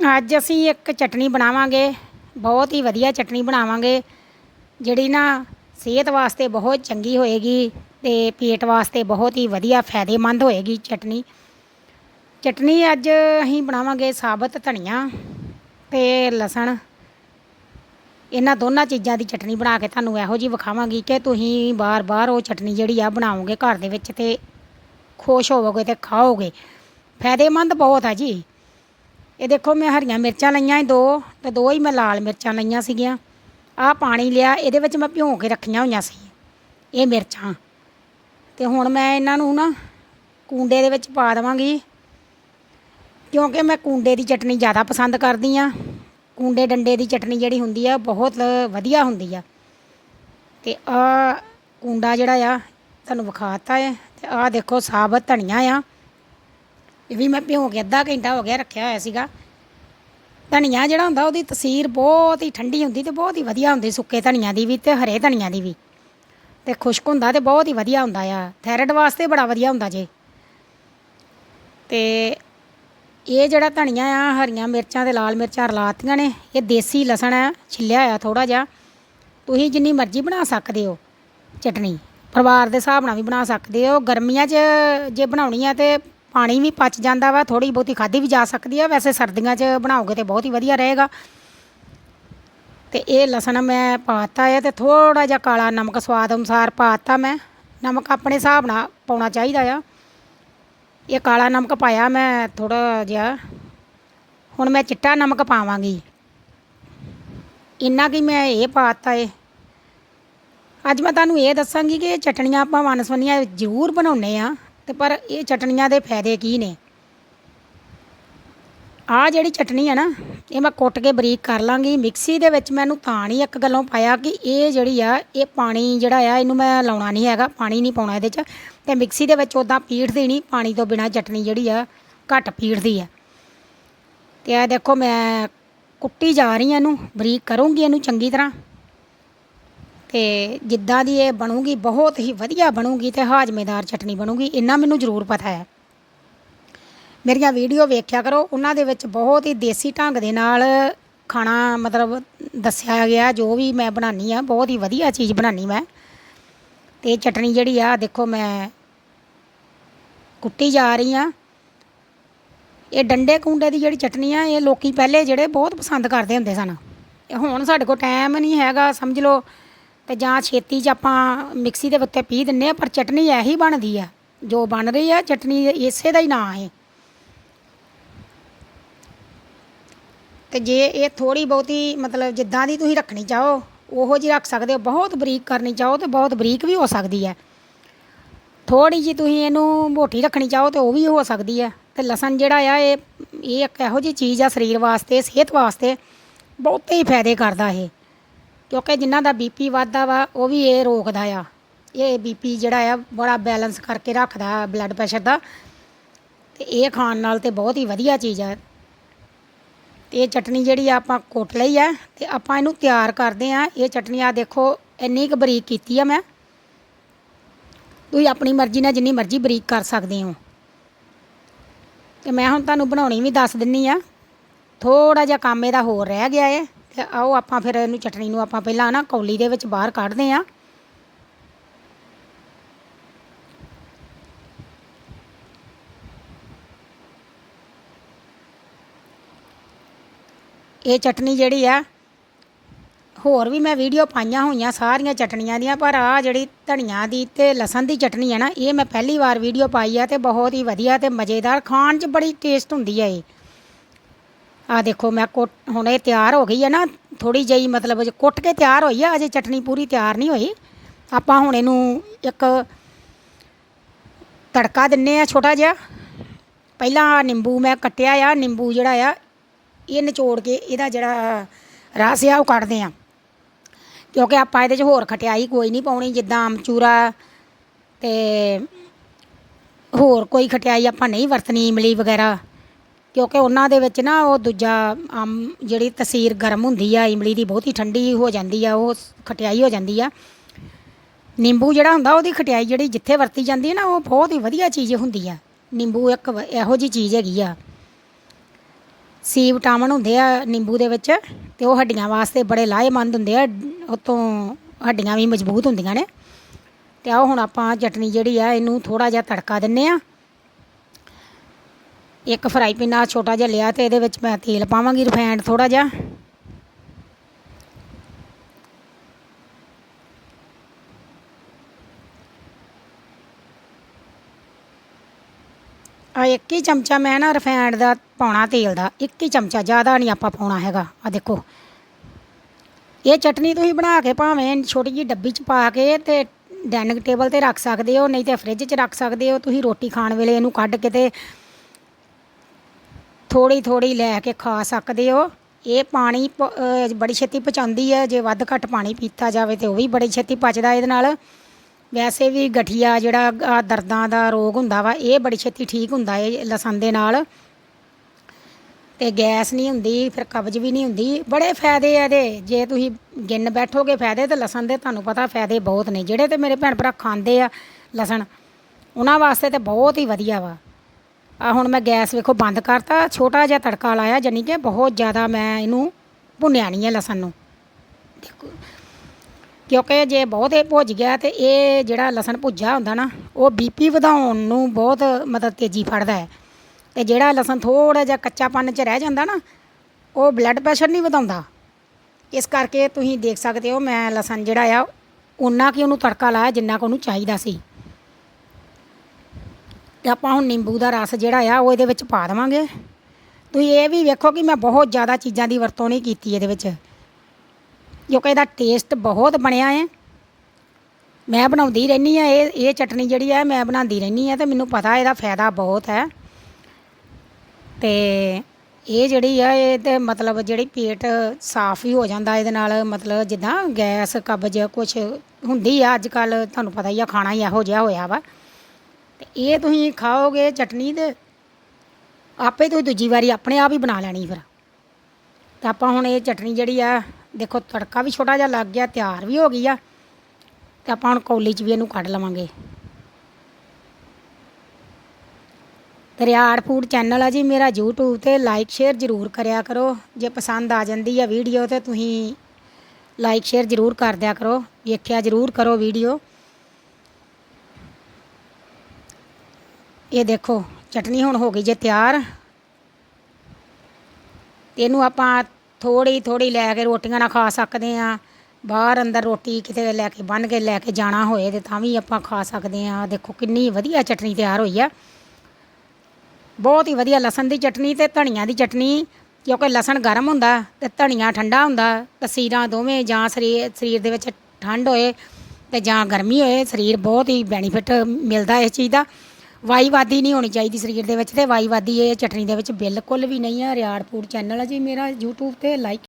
ਅੱਜ ਅਸੀਂ ਇੱਕ ਚਟਨੀ ਬਣਾਵਾਂਗੇ, ਬਹੁਤ ਹੀ ਵਧੀਆ ਚਟਨੀ ਬਣਾਵਾਂਗੇ, ਜਿਹੜੀ ਨਾ ਸਿਹਤ ਵਾਸਤੇ ਬਹੁਤ ਚੰਗੀ ਹੋਏਗੀ ਤੇ ਪੇਟ ਵਾਸਤੇ ਬਹੁਤ ਹੀ ਵਧੀਆ ਫਾਇਦੇਮੰਦ ਹੋਏਗੀ ਚਟਨੀ। ਚਟਨੀ ਅੱਜ ਅਸੀਂ ਬਣਾਵਾਂਗੇ ਸਾਬਤ ਧਨੀਆ ਤੇ ਲਸਣ। ਇਹਨਾਂ ਦੋਨਾਂ ਚੀਜ਼ਾਂ ਦੀ ਚਟਨੀ ਬਣਾ ਕੇ ਤੁਹਾਨੂੰ ਇਹੋ ਜੀ ਵਿਖਾਵਾਂਗੀ ਕਿ ਤੁਸੀਂ ਬਾਰ-ਬਾਰ ਉਹ ਚਟਨੀ ਜਿਹੜੀ ਆ ਬਣਾਓਗੇ ਘਰ ਦੇ ਵਿੱਚ ਤੇ ਖੁਸ਼ ਹੋਵੋਗੇ ਤੇ ਖਾਓਗੇ। ਫਾਇਦੇਮੰਦ ਬਹੁਤ ਆ ਜੀ। ਇਹ ਦੇਖੋ ਮੈਂ ਹਰੀਆਂ ਮਿਰਚਾਂ ਲਈਆਂ ਸੀ ਦੋ, ਤੇ ਦੋ ਹੀ ਮੈਂ ਲਾਲ ਮਿਰਚਾਂ ਲਈਆਂ ਸੀਗੀਆਂ। ਆਹ ਪਾਣੀ ਲਿਆ, ਇਹਦੇ ਵਿੱਚ ਮੈਂ ਭਿਉਂ ਕੇ ਰੱਖੀਆਂ ਹੋਈਆਂ ਸੀ, ਇਹ ਮਿਰਚਾਂ। ਤੇ ਹੁਣ ਮੈਂ ਇਹਨਾਂ ਨੂੰ ਨਾ ਕੂੰਡੇ ਦੇ ਵਿੱਚ ਪਾ ਦੇਵਾਂਗੀ, ਕਿਉਂਕਿ ਮੈਂ ਕੂੰਡੇ ਦੀ ਚਟਨੀ ਜ਼ਿਆਦਾ ਪਸੰਦ ਕਰਦੀ ਆ ਕੁੰਡੇ ਡੰਡੇ ਦੀ ਚਟਨੀ ਜਿਹੜੀ ਹੁੰਦੀ ਆ ਬਹੁਤ ਵਧੀਆ ਹੁੰਦੀ ਆ। ਤੇ ਆ ਕੂੰਡਾ ਜਿਹੜਾ ਆ, ਤੁਹਾਨੂੰ ਵਿਖਾਤਾ ਹੈ ਤੇ ਆਹ ਦੇਖੋ ਸਾਬਤ ਧਨੀਆ ਆ। ਇਹ ਵੀ ਮੈਂ ਭਿਉਂ ਕੇ ਅੱਧਾ ਘੰਟਾ ਹੋ ਗਿਆ ਰੱਖਿਆ ਹੋਇਆ ਸੀਗਾ। ਧਨੀਆ ਜਿਹੜਾ ਹੁੰਦਾ ਉਹਦੀ ਤਸੀਰ ਬਹੁਤ ਹੀ ਠੰਡੀ ਹੁੰਦੀ ਤੇ ਬਹੁਤ ਹੀ ਵਧੀਆ ਹੁੰਦੀ, ਸੁੱਕੇ ਧਨੀਆ ਦੀ ਵੀ ਤੇ ਹਰੇ ਧਨੀਆ ਦੀ ਵੀ। ਤੇ ਖੁਸ਼ਕ ਹੁੰਦਾ ਤੇ ਬਹੁਤ ਹੀ ਵਧੀਆ ਹੁੰਦਾ ਆ। ਥਾਇਰਾਇਡ ਵਾਸਤੇ ਬੜਾ ਵਧੀਆ ਹੁੰਦਾ ਜੇ। ਤੇ ਇਹ ਜਿਹੜਾ ਧਨੀਆ ਆ, ਹਰੀਆਂ ਮਿਰਚਾਂ ਤੇ ਲਾਲ ਮਿਰਚਾਂ ਰਲਾਤੀਆਂ ਨੇ, ਇਹ ਦੇਸੀ ਲਸਣ ਆ, ਛਿੱਲਿਆ ਹੋਇਆ ਥੋੜਾ ਜਿਹਾ। ਤੁਸੀਂ ਜਿੰਨੀ ਮਰਜ਼ੀ ਬਣਾ ਸਕਦੇ ਹੋ ਚਟਨੀ। ਪਰਿਵਾਰ ਦੇ ਹਿਸਾਬ ਨਾਲ ਵੀ ਬਣਾ ਸਕਦੇ ਹੋ। ਗਰਮੀਆਂ 'ਚ ਜੇ ਬਣਾਉਣੀ ਆ ਤੇ ਪਾਣੀ ਵੀ ਪਚ ਜਾਂਦਾ ਵਾ ਥੋੜੀ ਬਹੁਤੀ ਖਾਧੀ ਵੀ ਜਾ ਸਕਦੀ ਆ। ਵੈਸੇ ਸਰਦੀਆਂ 'ਚ ਬਣਾਓਗੇ ਤੇ ਬਹੁਤ ਹੀ ਵਧੀਆ ਰਹੇਗਾ। ਤੇ ਇਹ ਲਸਣ ਮੈਂ ਪਾਤਾ ਹੈ ਤੇ ਥੋੜਾ ਜਿਹਾ ਕਾਲਾ ਨਮਕ ਸਵਾਦ ਅਨੁਸਾਰ ਪਾਤਾ ਮੈਂ। ਨਮਕ ਆਪਣੇ ਹਿਸਾਬ ਨਾਲ ਪਾਉਣਾ ਚਾਹੀਦਾ ਆ। ਇਹ ਕਾਲਾ ਨਮਕ ਪਾਇਆ ਮੈਂ ਥੋੜਾ ਜਿਹਾ। ਹੁਣ ਮੈਂ ਚਿੱਟਾ ਨਮਕ ਪਾਵਾਂਗੀ। ਇੰਨਾ ਕਿ ਮੈਂ ਇਹ ਪਾਤਾ ਏ। ਅੱਜ ਮੈਂ ਤੁਹਾਨੂੰ ਇਹ ਦੱਸਾਂਗੀ ਕਿ ਚਟਣੀਆਂ ਆਪਾਂ ਵਨਸਵਨੀਆਂ ਜ਼ਰੂਰ ਬਣਾਉਨੇ ਆ। ਤੇ ਪਰ ਇਹ ਚਟਣੀਆਂ ਦੇ ਫਾਇਦੇ ਕੀ ਨੇ? ਆ ਜਿਹੜੀ ਚਟਨੀ ਹੈ ਨਾ, ਇਹ ਮੈਂ ਕੁੱਟ ਕੇ ਬਰੀਕ ਕਰ ਲਾਂਗੀ। ਮਿਕਸੀ ਦੇ ਵਿੱਚ ਮੈਨੂੰ ਤਾਂ ਨਹੀਂ ਇੱਕ ਗੱਲੋਂ ਪਾਇਆ ਕਿ ਇਹ ਜਿਹੜੀ ਆ, ਇਹ ਪਾਣੀ ਜਿਹੜਾ ਆ, ਇਹਨੂੰ ਮੈਂ ਲਾਉਣਾ ਨਹੀਂ ਹੈਗਾ, ਪਾਣੀ ਨਹੀਂ ਪਾਉਣਾ ਇਹਦੇ 'ਚ। ਤੇ ਮਿਕਸੀ ਦੇ ਵਿੱਚ ਉਦਾਂ ਪੀੜਦੀ ਨਹੀਂ, ਪਾਣੀ ਤੋਂ ਬਿਨਾ ਚਟਨੀ ਜਿਹੜੀ ਆ, ਘੱਟ ਪੀਠਦੀ ਆ। ਤੇ ਇਹ ਦੇਖੋ ਮੈਂ ਕੁੱਟੀ ਜਾ ਰਹੀ ਹਾਂ ਇਹਨੂੰ, ਬਰੀਕ ਕਰੂੰਗੀ ਇਹਨੂੰ ਚੰਗੀ ਤਰ੍ਹਾਂ। ਤੇ ਜਿੱਦਾਂ ਦੀ ਇਹ ਬਣੂਗੀ, ਬਹੁਤ ਹੀ ਵਧੀਆ ਬਣੂਗੀ ਤੇ ਹਾਜ਼ਮੇਦਾਰ ਚਟਨੀ ਬਣੂਗੀ, ਇੰਨਾ ਮੈਨੂੰ ਜ਼ਰੂਰ ਪਤਾ ਹੈ। ਮੇਰੀਆਂ ਵੀਡੀਓ ਵੇਖਿਆ ਕਰੋ, ਉਹਨਾਂ ਦੇ ਵਿੱਚ ਬਹੁਤ ਹੀ ਦੇਸੀ ਢੰਗ ਦੇ ਨਾਲ ਖਾਣਾ ਮਤਲਬ ਦੱਸਿਆ ਗਿਆ, ਜੋ ਵੀ ਮੈਂ ਬਣਾਉਣੀ ਆ, ਬਹੁਤ ਹੀ ਵਧੀਆ ਚੀਜ਼ ਬਣਾਉਣੀ ਮੈਂ। ਤੇ ਚਟਨੀ ਜਿਹੜੀ ਆ, ਦੇਖੋ ਮੈਂ ਕੁੱਟੀ ਜਾ ਰਹੀ ਆ। ਇਹ ਡੰਡੇ ਕੁੰਡੇ ਦੀ ਜਿਹੜੀ ਚਟਨੀ ਆ, ਇਹ ਲੋਕੀ ਪਹਿਲੇ ਜਿਹੜੇ ਬਹੁਤ ਪਸੰਦ ਕਰਦੇ ਹੁੰਦੇ ਸਨ। ਹੁਣ ਸਾਡੇ ਕੋਲ ਟਾਈਮ ਨਹੀਂ ਹੈਗਾ, ਸਮਝ ਲਓ। ਤੇ ਜਾਂ ਛੇਤੀ 'ਚ ਆਪਾਂ ਮਿਕਸੀ ਦੇ ਉੱਤੇ ਪੀ ਦਿੰਨੇ ਆ, ਪਰ ਚਟਨੀ ਇਹੀ ਬਣਦੀ ਆ। ਜੋ ਬਣ ਰਹੀ ਆ, ਚਟਨੀ ਇਸੇ ਦਾ ਹੀ ਨਾਂ ਹੈ। ਤੇ ਜੇ ਇਹ ਥੋੜੀ ਬਹੁਤੀ ਮਤਲਬ ਜਿੱਦਾਂ ਦੀ ਤੁਸੀਂ ਰੱਖਣੀ ਚਾਹੋ, ਉਹੋ ਜੀ ਰੱਖ ਸਕਦੇ ਹੋ। ਬਹੁਤ ਬਰੀਕ ਕਰਨੀ ਚਾਹੋ ਤੇ ਬਹੁਤ ਬਰੀਕ ਵੀ ਹੋ ਸਕਦੀ ਹੈ ਥੋੜੀ ਜੀ ਤੁਸੀਂ ਇਹਨੂੰ ਮੋਟੀ ਰੱਖਣੀ ਚਾਹੋ ਤੇ ਉਹ ਵੀ ਹੋ ਸਕਦੀ ਹੈ ਤੇ ਲਸਣ ਜਿਹੜਾ ਆ, ਇਹ ਇਹ ਇੱਕ ਇਹੋ ਜੀ ਚੀਜ਼ ਆ ਸਰੀਰ ਵਾਸਤੇ, ਸਿਹਤ ਵਾਸਤੇ, ਬਹੁਤੇ ਹੀ ਫਾਇਦੇ ਕਰਦਾ ਇਹ। ਕਿਉਂਕਿ ਜਿਨ੍ਹਾਂ ਦਾ ਬੀਪੀ ਵੱਧਦਾ ਵਾ, ਉਹ ਵੀ ਇਹ ਰੋਕਦਾ ਆ। ਇਹ ਬੀਪੀ ਜਿਹੜਾ ਆ, ਬੜਾ ਬੈਲੈਂਸ ਕਰਕੇ ਰੱਖਦਾ ਬਲੱਡ ਪ੍ਰੈਸ਼ਰ ਦਾ। ਤੇ ਇਹ ਖਾਣ ਨਾਲ ਤੇ ਬਹੁਤ ਹੀ ਵਧੀਆ ਚੀਜ਼ ਆ। ਤੇ ਇਹ ਚਟਨੀ ਜਿਹੜੀ ਆ ਆਪਾਂ ਕੁੱਟ ਲਈ ਆ, ਤੇ ਆਪਾਂ ਇਹਨੂੰ ਤਿਆਰ ਕਰਦੇ ਆ। ਇਹ ਚਟਨੀ ਆ ਦੇਖੋ, ਇੰਨੀ ਕੁ ਬਰੀਕ ਕੀਤੀ ਆ ਮੈਂ। ਤੁਸੀਂ ਆਪਣੀ ਮਰਜ਼ੀ ਨਾਲ ਜਿੰਨੀ ਮਰਜ਼ੀ ਬਰੀਕ ਕਰ ਸਕਦੇ ਹੋ। ਤੇ ਮੈਂ ਹੁਣ ਤੁਹਾਨੂੰ ਬਣਾਉਣੀ ਵੀ ਦੱਸ ਦਿੰਨੀ ਆ। ਥੋੜਾ ਜਿਹਾ ਕੰਮ ਇਹਦਾ ਹੋਰ ਰਹਿ ਗਿਆ ਏ। ਤੇ ਆਓ ਆਪਾਂ ਫਿਰ ਇਹਨੂੰ ਚਟਣੀ ਨੂੰ ਆਪਾਂ ਪਹਿਲਾਂ ਨਾ ਕੌਲੀ ਦੇ ਵਿੱਚ ਬਾਹਰ ਕੱਢਦੇ ਆ ਇਹ ਚਟਨੀ ਜਿਹੜੀ ਆ, ਹੋਰ ਵੀ ਮੈਂ ਵੀਡੀਓ ਪਾਈਆਂ ਹੋਈਆਂ ਸਾਰੀਆਂ ਚਟਣੀਆਂ ਦੀਆਂ, ਪਰ ਆ ਜਿਹੜੀ ਧਨੀਆ ਦੀ ਤੇ ਲਸਣ ਦੀ ਚਟਨੀ ਹੈ ਨਾ, ਇਹ ਮੈਂ ਪਹਿਲੀ ਵਾਰ ਵੀਡੀਓ ਪਾਈ ਆ ਤੇ ਬਹੁਤ ਹੀ ਵਧੀਆ ਤੇ ਮਜ਼ੇਦਾਰ, ਖਾਣ 'ਚ ਬੜੀ ਟੇਸਟ ਹੁੰਦੀ ਹੈ ਇਹ। ਆ ਦੇਖੋ ਮੈਂ ਕੁੱਟ ਹੁਣ ਇਹ ਤਿਆਰ ਹੋ ਗਈ ਹੈ ਨਾ ਥੋੜੀ ਜਿਹੀ ਮਤਲਬ ਜੇ ਕੁੱਟ ਕੇ ਤਿਆਰ ਹੋਈ ਆ, ਅਜੇ ਚਟਨੀ ਪੂਰੀ ਤਿਆਰ ਨਹੀਂ ਹੋਈ। ਆਪਾਂ ਹੁਣ ਇਹਨੂੰ ਇੱਕ ਤੜਕਾ ਦਿੰਨੇ ਆ ਛੋਟਾ ਜਿਹਾ। ਪਹਿਲਾਂ ਨਿੰਬੂ ਮੈਂ ਕੱਟਿਆ ਆ, ਨਿੰਬੂ ਜਿਹੜਾ ਆ, ਇਹ ਨਿਚੋੜ ਕੇ ਇਹਦਾ ਜਿਹੜਾ ਰਸ ਆ ਉਹ ਕੱਢਦੇ ਆ। ਕਿਉਂਕਿ ਆਪਾਂ ਇਹਦੇ 'ਚ ਹੋਰ ਖਟਿਆਈ ਕੋਈ ਨਹੀਂ ਪਾਉਣੀ, ਜਿੱਦਾਂ ਅਮਚੂਰਾ ਤੇ ਹੋਰ ਕੋਈ ਖਟਿਆਈ ਆਪਾਂ ਨਹੀਂ ਵਰਤਣੀ, ਇਮਲੀ ਵਗੈਰਾ। ਕਿਉਂਕਿ ਉਹਨਾਂ ਦੇ ਵਿੱਚ ਨਾ ਉਹ ਦੂਜਾ, ਆਮ ਜਿਹੜੀ ਤਸੀਰ ਗਰਮ ਹੁੰਦੀ ਆ, ਇਮਲੀ ਦੀ ਬਹੁਤੀ ਠੰਡੀ ਹੋ ਜਾਂਦੀ ਆ, ਉਹ ਖਟਿਆਈ ਹੋ ਜਾਂਦੀ ਆ। ਨਿੰਬੂ ਜਿਹੜਾ ਹੁੰਦਾ ਉਹਦੀ ਖਟਿਆਈ ਜਿਹੜੀ ਜਿੱਥੇ ਵਰਤੀ ਜਾਂਦੀ ਹੈ ਨਾ, ਉਹ ਬਹੁਤ ਹੀ ਵਧੀਆ ਚੀਜ਼ ਹੁੰਦੀ ਆ। ਨਿੰਬੂ ਇੱਕ ਵ- ਇਹੋ ਜੀ ਚੀਜ਼ ਹੈਗੀ ਆ। ਸੀ ਵਿਟਾਮਿਨ ਹੁੰਦੇ ਆ ਨਿੰਬੂ ਦੇ ਵਿੱਚ, ਤੇ ਉਹ ਹੱਡੀਆਂ ਵਾਸਤੇ ਬੜੇ ਲਾਹੇਮੰਦ ਹੁੰਦੇ ਆ, ਉਤੋਂ ਹੱਡੀਆਂ ਵੀ ਮਜ਼ਬੂਤ ਹੁੰਦੀਆਂ ਨੇ। ਤੇ ਆਓ ਹੁਣ ਆਪਾਂ ਚਟਨੀ ਜਿਹੜੀ ਆ, ਇਹਨੂੰ ਥੋੜਾ ਜਿਹਾ ਤੜਕਾ ਦਿੰਨੇ ਆ। ਇੱਕ ਫਰਾਈ ਪੈਨ ਆ, ਛੋਟਾ ਜਿਹਾ ਲਿਆ ਤੇ ਇਹਦੇ ਵਿੱਚ ਮੈਂ ਤੇਲ ਪਾਵਾਂਗੀ ਰਿਫਾਈਨਡ ਥੋੜਾ ਜਿਹਾ। ਆ ਇੱਕ ਹੀ ਚਮਚਾ ਮੈਂ ਨਾ ਰਿਫਾਈਨਡ ਦਾ ਪਾਉਣਾ ਤੇਲ ਦਾ, ਇੱਕ ਹੀ ਚਮਚਾ, ਜ਼ਿਆਦਾ ਨਹੀਂ ਆਪਾਂ ਪਾਉਣਾ ਹੈਗਾ। ਆ ਦੇਖੋ। ਇਹ ਚਟਨੀ ਤੁਸੀਂ ਬਣਾ ਕੇ ਭਾਵੇਂ ਛੋਟੀ ਜਿਹੀ ਡੱਬੀ 'ਚ ਪਾ ਕੇ ਤੇ ਡਾਈਨਿੰਗ ਟੇਬਲ ਤੇ ਰੱਖ ਸਕਦੇ ਹੋ, ਨਹੀਂ ਤੇ ਫ੍ਰਿਜ 'ਚ ਰੱਖ ਸਕਦੇ ਹੋ। ਤੁਸੀਂ ਰੋਟੀ ਖਾਣ ਵੇਲੇ ਇਹਨੂੰ ਕੱਢ ਕੇ ਤੇ ਥੋੜੀ ਥੋੜੀ ਲੈ ਕੇ ਖਾ ਸਕਦੇ ਹੋ। ਇਹ ਪਾਣੀ ਪ- ਬੜੀ ਛੇਤੀ ਪਚਾਉਂਦੀ ਹੈ। ਜੇ ਵੱਧ ਘੱਟ ਪਾਣੀ ਪੀਤਾ ਜਾਵੇ ਤੇ ਉਹ ਵੀ ਬੜੀ ਛੇਤੀ ਪਚਦਾ ਇਹਦੇ ਨਾਲ। ਵੈਸੇ ਵੀ ਗਠੀਆ ਜਿਹੜਾ ਦਰਦਾਂ ਦਾ ਰੋਗ ਹੁੰਦਾ ਵਾ, ਇਹ ਬੜੀ ਛੇਤੀ ਠੀਕ ਹੁੰਦਾ ਹੈ ਲਸਣ ਦੇ ਨਾਲ। ਤੇ ਗੈਸ ਨਹੀਂ ਹੁੰਦੀ, ਫਿਰ ਕਬਜ਼ ਵੀ ਨਹੀਂ ਹੁੰਦੀ। ਬੜੇ ਫਾਇਦੇ ਆ ਇਹਦੇ। ਜੇ ਤੁਸੀਂ ਗਿਣ ਬੈਠੋਗੇ ਫਾਇਦੇ, ਤੇ ਲਸਣ ਦੇ ਤੁਹਾਨੂੰ ਪਤਾ ਫਾਇਦੇ ਬਹੁਤ ਨੇ। ਜਿਹੜੇ ਤੇ ਮੇਰੇ ਭੈਣ ਭਰਾ ਖਾਂਦੇ ਆ ਲਸਣ, ਉਹਨਾਂ ਵਾਸਤੇ ਤੇ ਬਹੁਤ ਹੀ ਵਧੀਆ ਵਾ। ਆ, ਹੁਣ ਮੈਂ ਗੈਸ ਵੇਖੋ ਬੰਦ ਕਰਤਾ, ਛੋਟਾ ਜਿਹਾ ਤੜਕਾ ਲਾਇਆ ਜਾਨੀ ਕਿ ਬਹੁਤ ਜ਼ਿਆਦਾ ਮੈਂ ਇਹਨੂੰ ਭੁੰਨਿਆ ਨਹੀਂ ਹੈ ਲਸਣ ਨੂੰ। ਦੇਖੋ, ਕਿਉਂਕਿ ਜੇ ਬਹੁਤ ਇਹ ਭੁੱਜ ਗਿਆ ਤੇ ਇਹ ਜਿਹੜਾ ਲਸਣ ਭੁੱਜਾ ਹੁੰਦਾ ਨਾ, ਉਹ ਬੀਪੀ ਵਧਾਉਣ ਨੂੰ ਬਹੁਤ ਮਤਲਬ ਤੇਜ਼ੀ ਫੜਦਾ ਹੈ। ਤੇ ਜਿਹੜਾ ਲਸਣ ਥੋੜਾ ਜਿਹਾ ਕੱਚਾਪਨ ਚ ਰਹਿ ਜਾਂਦਾ ਨਾ, ਉਹ ਬਲੱਡ ਪ੍ਰੈਸ਼ਰ ਨਹੀਂ ਵਧਾਉਂਦਾ। ਇਸ ਕਰਕੇ ਤੁਸੀਂ ਦੇਖ ਸਕਦੇ ਹੋ ਮੈਂ ਲਸਣ ਜਿਹੜਾ ਆ ਉਨਾ ਕਿ ਉਹਨੂੰ ਤੜਕਾ ਲਾਇਆ ਜਿੰਨਾ ਕੁ ਉਹਨੂੰ ਚਾਹੀਦਾ ਸੀ। ਤੇ ਆਪਾਂ ਹੁਣ ਨਿੰਬੂ ਦਾ ਰਸ ਜਿਹੜਾ ਆ, ਉਹ ਇਹਦੇ ਵਿੱਚ ਪਾ ਦੇਵਾਂਗੇ। ਤੁਸੀਂ ਇਹ ਵੀ ਵੇਖੋ ਕਿ ਮੈਂ ਬਹੁਤ ਜ਼ਿਆਦਾ ਚੀਜ਼ਾਂ ਦੀ ਵਰਤੋਂ ਨਹੀਂ ਕੀਤੀ ਇਹਦੇ ਵਿੱਚ। ਕਿਉਂਕਿ ਇਹਦਾ ਟੇਸਟ ਬਹੁਤ ਬਣਿਆ ਹੈ ਮੈਂ ਬਣਾਉਂਦੀ ਰਹਿੰਦੀ ਆ, ਇਹ ਇਹ ਚਟਨੀ ਜਿਹੜੀ ਹੈ ਮੈਂ ਬਣਾਉਂਦੀ ਰਹਿੰਦੀ ਆ ਤੇ ਮੈਨੂੰ ਪਤਾ ਇਹਦਾ ਫਾਇਦਾ ਬਹੁਤ ਹੈ। ਤੇ ਇਹ ਜਿਹੜੀ ਆ, ਇਹ ਤੇ ਮਤਲਬ ਜਿਹੜੀ ਪੇਟ ਸਾਫ਼ ਹੀ ਹੋ ਜਾਂਦਾ ਇਹਦੇ ਨਾਲ, ਮਤਲਬ ਜਿੱਦਾਂ ਗੈਸ, ਕਬਜ਼ ਕੁਝ ਹੁੰਦੀ ਆ, ਅੱਜ ਕੱਲ ਤੁਹਾਨੂੰ ਪਤਾ ਹੀ ਆ, ਖਾਣਾ ਹੀ ਇਹੋ ਜਿਹਾ ਹੋਇਆ ਵਾ। ਤੇ ਇਹ ਤੁਸੀਂ ਖਾਓਗੇ ਚਟਨੀ ਤੇ ਆਪੇ ਤੁਸੀਂ ਦੂਜੀ ਵਾਰੀ ਆਪਣੇ ਆਪ ਹੀ ਬਣਾ ਲੈਣੀ ਫਿਰ। ਤਾਂ ਆਪਾਂ ਹੁਣ ਇਹ ਚਟਨੀ ਜਿਹੜੀ ਆ, ਦੇਖੋ ਤੜਕਾ ਵੀ ਛੋਟਾ ਜਿਹਾ ਲੱਗ ਗਿਆ, ਤਿਆਰ ਵੀ ਹੋ ਗਈ ਆ। ਤੇ ਆਪਾਂ ਹੁਣ ਕੌਲੀ 'ਚ ਵੀ ਇਹਨੂੰ ਕੱਢ ਲਵਾਂਗੇ। ਤੇ ਰਿਆੜ ਫੂਡ ਚੈਨਲ ਆ ਜੀ, ਮੇਰਾ YouTube ਤੇ ਲਾਈਕ ਸ਼ੇਅਰ ਜ਼ਰੂਰ ਕਰਿਆ ਕਰੋ। ਜੇ ਪਸੰਦ ਆ ਜਾਂਦੀ ਆ ਵੀਡੀਓ ਤੇ ਤੁਸੀਂ ਲਾਈਕ ਸ਼ੇਅਰ ਜ਼ਰੂਰ ਕਰ ਦਿਆ ਕਰੋ। ਵੇਖਿਆ ਜ਼ਰੂਰ ਕਰੋ ਵੀਡੀਓ। ਇਹ ਦੇਖੋ, ਚਟਨੀ ਹੁਣ ਹੋ ਗਈ ਜੇ ਤਿਆਰ। ਤੇ ਇਹਨੂੰ ਆਪਾਂ ਥੋੜੀ ਥੋੜੀ ਲੈ ਕੇ ਰੋਟੀਆਂ ਨਾਲ ਖਾ ਸਕਦੇ ਆ ਬਾਹਰ ਅੰਦਰ ਰੋਟੀ ਕਿਤੇ ਲੈ ਕੇ ਬੰਨ ਕੇ, ਲੈ ਕੇ ਜਾਣਾ ਹੋਏ ਤੇ ਤਾਂ ਵੀ ਆਪਾਂ ਖਾ ਸਕਦੇ ਆ ਦੇਖੋ ਕਿੰਨੀ ਵਧੀਆ ਚਟਨੀ ਤਿਆਰ ਹੋਈ ਆ। ਬਹੁਤ ਹੀ ਵਧੀਆ ਲਸਣ ਦੀ ਚਟਨੀ ਤੇ ਧਨੀਆ ਦੀ ਚਟਨੀ, ਕਿਉਂਕਿ ਲਸਣ ਗਰਮ ਹੁੰਦਾ ਤੇ ਧਨੀਆ ਠੰਡਾ ਹੁੰਦਾ ਤਸੀਰਾਂ ਦੋਵੇਂ ਜਾਂ ਸਰੀਰ ਸਰੀਰ ਦੇ ਵਿੱਚ ਠੰਡ ਹੋਏ ਤੇ ਜਾਂ ਗਰਮੀ ਹੋਏ, ਸਰੀਰ ਬਹੁਤ ਹੀ ਬੈਨੀਫਿਟ ਮਿਲਦਾ ਇਸ ਚੀਜ਼ ਦਾ। ਵਾਈਵਾਦੀ ਨਹੀਂ ਹੋਣੀ ਚਾਹੀਦੀ ਸਰੀਰ ਦੇ ਵਿੱਚ ਤੇ ਵਾਈਵਾਦੀ ਇਹ ਚਟਨੀ ਦੇ ਵਿੱਚ ਬਿਲਕੁਲ ਵੀ ਨਹੀਂ ਹੈ ਰਿਆੜ ਫੂਡ ਚੈਨਲ ਹੈ ਜੀ, ਮੇਰਾ YouTube ਤੇ ਲਾਈਕ